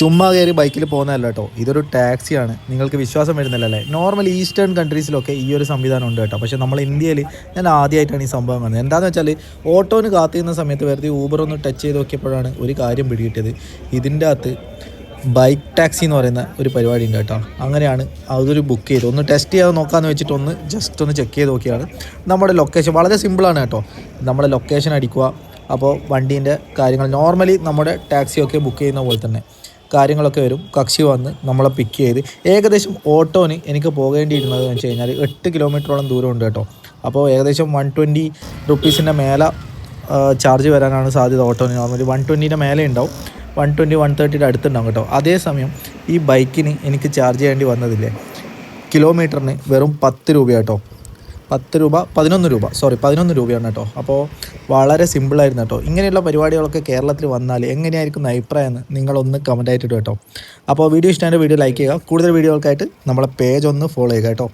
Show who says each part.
Speaker 1: ചുമ്മാ കയറി ബൈക്കിൽ പോകുന്നതല്ല കേട്ടോ. ഇതൊരു ടാക്സിയാണ്. നിങ്ങൾക്ക് വിശ്വാസം വരുന്നില്ലല്ലേ? നോർമൽ ഈസ്റ്റേൺ കൺട്രീസിലൊക്കെ ഈ ഒരു സംവിധാനം ഉണ്ട് കേട്ടോ. പക്ഷേ നമ്മൾ ഇന്ത്യയിൽ ഞാൻ ആദ്യമായിട്ടാണ് ഈ സംഭവം കാണുന്നത്. എന്താണെന്ന് വെച്ചാൽ ഓട്ടോന് കാത്തിരുന്ന സമയത്ത് വെറുതെ ഊബർ ഒന്ന് ടച്ച് ചെയ്ത് നോക്കിയപ്പോഴാണ് ഒരു കാര്യം പിടികിട്ടിയത്. ഇതിന്റെ അകത്ത് ബൈക്ക് ടാക്സി എന്ന് പറയുന്ന ഒരു പരിപാടി ഉണ്ട് കേട്ടോ. അങ്ങനെയാണ് അതൊരു ബുക്ക് ചെയ്ത് ഒന്ന് ടെസ്റ്റ് ചെയ്യാതെ നോക്കാമെന്ന് വെച്ചിട്ട് ഒന്ന് ജസ്റ്റ് ഒന്ന് ചെക്ക് ചെയ്ത് നോക്കിയാണ് നമ്മുടെ ലൊക്കേഷൻ വളരെ സിമ്പിളാണ് കേട്ടോ. നമ്മുടെ ലൊക്കേഷൻ അടിക്കുക. അപ്പോൾ വണ്ടീന്റെ കാര്യങ്ങൾ. നോർമലി നമ്മുടെ ടാക്സിയൊക്കെ ബുക്ക് ചെയ്യുന്ന പോലെ തന്നെ. കാര്യങ്ങളൊക്കെ വരും. കക്ഷി വന്ന് നമ്മളെ പിക്ക് ചെയ്ത്. ഏകദേശം ഓട്ടോന് എനിക്ക് പോകേണ്ടിയിരുന്നത് എന്ന് വെച്ച് കഴിഞ്ഞാൽ എട്ട് കിലോമീറ്ററോളം ദൂരം ഉണ്ട് കേട്ടോ. അപ്പോൾ ഏകദേശം വൺ ട്വന്റി റുപ്പീസിന്റെ മേലെ ചാർജ് വരാനാണ് സാധ്യത ഓട്ടോന്. നോർമലി വൺ ട്വന്റീന്റെ മേലെ ഉണ്ടാവും. വൺ ട്വന്റി വൺ തേർട്ടിയുടെ അടുത്തുണ്ടാവും കേട്ടോ. അതേസമയം ഈ ബൈക്കിന് എനിക്ക് ചാർജ് ചെയ്യേണ്ടി വന്നതില്ലേ കിലോമീറ്ററിന് വെറും പത്ത് രൂപ കേട്ടോ. പത്ത് രൂപ പതിനൊന്ന് രൂപ. സോറി പതിനൊന്ന് രൂപയാണ് കേട്ടോ. അപ്പോൾ വളരെ സിമ്പിളായിരുന്നു കേട്ടോ. ഇങ്ങനെയുള്ള പരിപാടികളൊക്കെ കേരളത്തിൽ വന്നാൽ എങ്ങനെയായിരിക്കും അഭിപ്രായം എന്ന് നിങ്ങളൊന്ന് കമന്റ് ആയിട്ട് ഇടുക കേട്ടോ. അപ്പോൾ വീഡിയോ ഇഷ്ടമായ വീഡിയോ ലൈക്ക് ചെയ്യുക. കൂടുതൽ വീഡിയോകൾക്കായിട്ട് നമ്മളെ പേജ് ഒന്ന് ഫോളോ ചെയ്യുക കേട്ടോ.